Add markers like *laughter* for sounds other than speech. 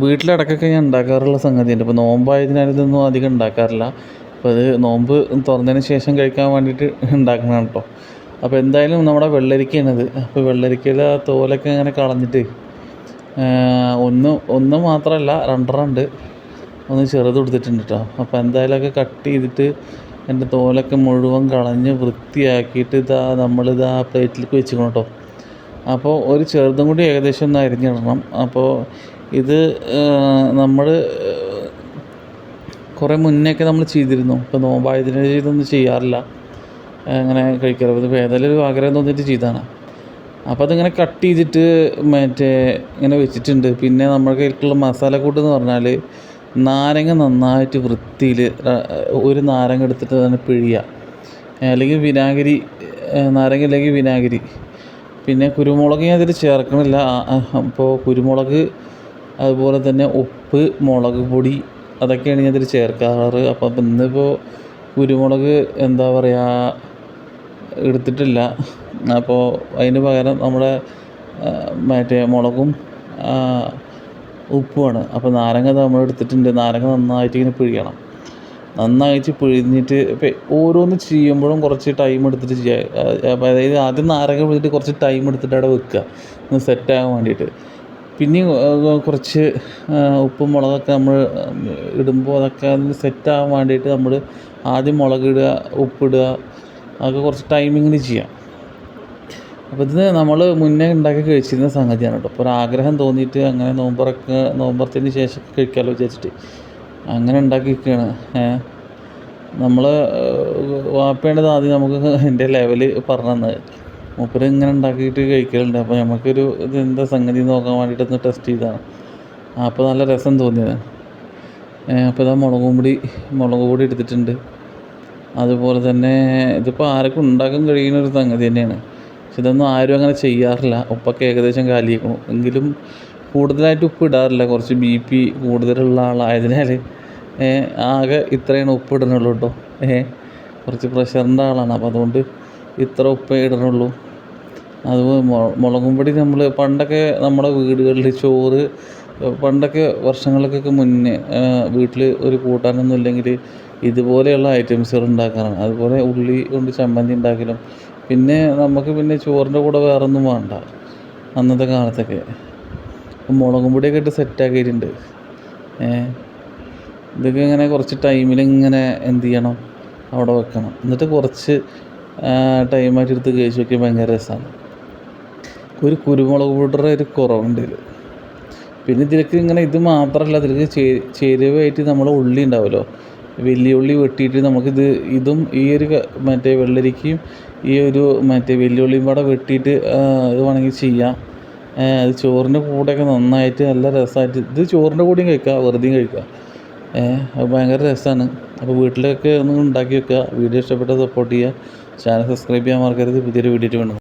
വീട്ടിലിടയ്ക്കൊക്കെ ഞാൻ ഉണ്ടാക്കാറുള്ള സംഗതിയുണ്ട്. ഇപ്പോൾ നോമ്പായതിനാൽ ഇതൊന്നും അധികം ഉണ്ടാക്കാറില്ല. അപ്പോൾ അത് നോമ്പ് തുറന്നതിന് ശേഷം കഴിക്കാൻ വേണ്ടിയിട്ട് ഉണ്ടാക്കുന്നതാണ് കേട്ടോ അപ്പോൾ എന്തായാലും നമ്മുടെ വെള്ളരിക്കയാണത്. അപ്പോൾ വെള്ളരിക്കയിലെ ആ തോലൊക്കെ ഇങ്ങനെ കളഞ്ഞിട്ട് ഒന്ന് ഒന്ന് മാത്രമല്ല രണ്ടെണ്ണം ഉണ്ട് ഒന്ന് ചെറുത് കൊടുത്തിട്ടുണ്ട് കേട്ടോ അപ്പോൾ എന്തായാലും ഒക്കെ കട്ട് ചെയ്തിട്ട് എന്റെ തോലൊക്കെ മുഴുവൻ കളഞ്ഞ് വൃത്തിയാക്കിയിട്ട് ഇതാ നമ്മളിതാ പ്ലേറ്റിലേക്ക് വെച്ചിരിക്കണം കേട്ടോ അപ്പോൾ ഒരു ചെറുതും കൂടി ഏകദേശം ഒന്ന് അരിഞ്ഞിടണം. അപ്പോൾ ഇത് നമ്മൾ കുറേ മുന്നേയൊക്കെ നമ്മൾ ചെയ്തിരുന്നു. ഇപ്പോൾ നോമ്പായതിന് ഇതൊന്നും ചെയ്യാറില്ല. അങ്ങനെ കഴിക്കാറ്. ഇത് ഏതായാലും ഒരു ആഗ്രഹം തോന്നിയിട്ട് ചെയ്തതാണ്. അപ്പോൾ അതിങ്ങനെ കട്ട് ചെയ്തിട്ട് മറ്റേ ഇങ്ങനെ വെച്ചിട്ടുണ്ട്. പിന്നെ നമ്മുടെ കയ്യിലുള്ള മസാലക്കൂട്ട് എന്ന് പറഞ്ഞാൽ നാരങ്ങ നന്നായിട്ട് വൃത്തിയിൽ ഒരു നാരങ്ങ എടുത്തിട്ട് തന്നെ പിഴിയുക. അല്ലെങ്കിൽ വിനാഗിരി നാരങ്ങ അല്ലെങ്കിൽ വിനാഗിരി. പിന്നെ കുരുമുളക് ഞാൻ ഇതിൽ ചേർക്കണില്ല. അപ്പോൾ കുരുമുളക് അതുപോലെ തന്നെ ഉപ്പ് മുളക് പൊടി അതൊക്കെയാണ് ഞാൻ ഇതിൽ ചേർക്കാറ് അപ്പോൾ ഇന്നിപ്പോൾ കുരുമുളക് എന്താ പറയുക എടുത്തിട്ടില്ല. അപ്പോൾ അതിന് പകരം നമ്മുടെ മറ്റേ മുളകും ഉപ്പുമാണ്. അപ്പോൾ നാരങ്ങ നമ്മൾ എടുത്തിട്ടുണ്ട്. നാരങ്ങ നന്നായിട്ട് ഇങ്ങനെ പിഴിയണം. നന്നായിട്ട് പിഴിഞ്ഞിട്ട് ഇപ്പോൾ ഓരോന്ന് ചെയ്യുമ്പോഴും കുറച്ച് ടൈം എടുത്തിട്ട് ചെയ്യുക അതായത് ആദ്യം നാരങ്ങ പിഴിഞ്ഞിട്ട് കുറച്ച് ടൈം എടുത്തിട്ട് അവിടെ വെക്കുക. ഒന്ന് സെറ്റാകാൻ വേണ്ടിയിട്ട്. പിന്നെയും കുറച്ച് ഉപ്പും മുളകൊക്കെ നമ്മൾ ഇടുമ്പോൾ അതൊക്കെ ഒന്ന് സെറ്റാകാൻ വേണ്ടിയിട്ട് നമ്മൾ ആദ്യം മുളകിടുക ഉപ്പിടുക അതൊക്കെ കുറച്ച് ടൈമിങ്ങിന് ചെയ്യാം. അപ്പോൾ ഇത് നമ്മൾ മുന്നേ ഉണ്ടാക്കി കഴിച്ചിരുന്ന സംഗതിയാണ് കേട്ടോ. അപ്പോൾ ഒരു ആഗ്രഹം തോന്നിയിട്ട് അങ്ങനെ നോമ്പറൊക്കെ നോമ്പറത്തിന് ശേഷം കഴിക്കാമല്ലോ വിചാരിച്ചിട്ട് അങ്ങനെ ഉണ്ടാക്കി വെക്കുകയാണ് നമ്മൾ വാപ്പേണ്ടത് ആദ്യം നമുക്ക് *laughs* എന്റെ ലെവൽ പറഞ്ഞു തന്നത്. മൂപ്പര് ഇങ്ങനെ ഉണ്ടാക്കിയിട്ട് കഴിക്കലുണ്ട്. അപ്പോൾ നമുക്കൊരു ഇത് എന്താ സംഗതി നോക്കാൻ വേണ്ടിയിട്ട് ഒന്ന് ടെസ്റ്റ് ചെയ്തതാണ് അപ്പോൾ നല്ല രസം തോന്നിയത്. അപ്പോൾ ഇതാ മുളകും പൊടി മുളക് പൊടി എടുത്തിട്ടുണ്ട്. അതുപോലെ തന്നെ ഇതിപ്പോൾ ആരൊക്കെ ഉണ്ടാക്കാൻ കഴിയുന്ന ഒരു സംഗതി തന്നെയാണ്. പക്ഷെ ഇതൊന്നും ആരും അങ്ങനെ ചെയ്യാറില്ല. ഉപ്പൊക്കെ ഏകദേശം കാലിയാക്കണം. എങ്കിലും കൂടുതലായിട്ട് ഉപ്പ് ഇടാറില്ല. കുറച്ച് ബി പി കൂടുതലുള്ള ആളായതിനാൽ ആകെ ഇത്രയാണ് ഉപ്പ് ഇടണുള്ളൂ കേട്ടോ. ഏഹ് കുറച്ച് പ്രഷറിന്റെ ആളാണ്. അപ്പോൾ അതുകൊണ്ട് ഇത്ര ഉപ്പേ ഇടണുള്ളൂ. അതുപോലെ മുളകും പൊടി നമ്മൾ പണ്ടൊക്കെ നമ്മുടെ വീടുകളിൽ ചോറ് പണ്ടൊക്കെ വർഷങ്ങൾക്കൊക്കെ മുന്നേ വീട്ടിൽ ഒരു കൂട്ടാനൊന്നും ഇല്ലെങ്കിൽ ഇതുപോലെയുള്ള ഐറ്റംസുകൾ ഉണ്ടാക്കാറാണ്. അതുപോലെ ഉള്ളി കൊണ്ട് ചമ്മന്തി ഉണ്ടാക്കലും. പിന്നെ നമുക്ക് പിന്നെ ചോറിന്റെ കൂടെ വേറെ ഒന്നും വേണ്ട. അന്നത്തെ കാലത്തൊക്കെ. മുളകും പൊടിയൊക്കെ ഇട്ട് സെറ്റാക്കിയിട്ടുണ്ട്. ഇതൊക്കെ ഇങ്ങനെ കുറച്ച് ടൈമിൽ ഇങ്ങനെ എന്ത് ചെയ്യണം? അവിടെ വെക്കണം. എന്നിട്ട് കുറച്ച് ടൈമായിട്ട് എടുത്ത് കഴിച്ച് നോക്കിയാൽ ഭയങ്കര രസമാണ് ഒരു കുരുമുളക് പൗഡർ ഒരു കുറവുണ്ട് ഇതിൽ പിന്നെ ഇതിലേക്ക് ഇങ്ങനെ ഇത് മാത്രമല്ല ഇതിലേക്ക് ചേരുവയായിട്ട് നമ്മൾ ഉള്ളി ഉണ്ടാവുമല്ലോ? വലിയ ഉള്ളി വെട്ടിയിട്ട് നമുക്കിത് ഇതും ഈ ഒരു മറ്റേ വെള്ളരിക്കയും ഈ ഒരു മറ്റേ വലിയ ഉള്ളിയും കൂടെ വെട്ടിയിട്ട് ഇത് വേണമെങ്കിൽ ചെയ്യാം. അത് ചോറിന്റെ കൂടെയൊക്കെ നന്നായിട്ട് നല്ല രസമായിട്ട് ഇത് ചോറിന്റെ കൂടെയും കഴിക്കാം വെറുതെയും കഴിക്കാം. അത് ഭയങ്കര രസമാണ്. അപ്പോൾ വീട്ടിലൊക്കെ ഒന്ന് ഉണ്ടാക്കി വെക്കുക. വീഡിയോ ഇഷ്ടപ്പെട്ടാൽ സപ്പോർട്ട് ചെയ്യുക. ചാനൽ സബ്സ്ക്രൈബ് ചെയ്യാൻ മറക്കരുത്. പുതിയൊരു വീഡിയോ വേണം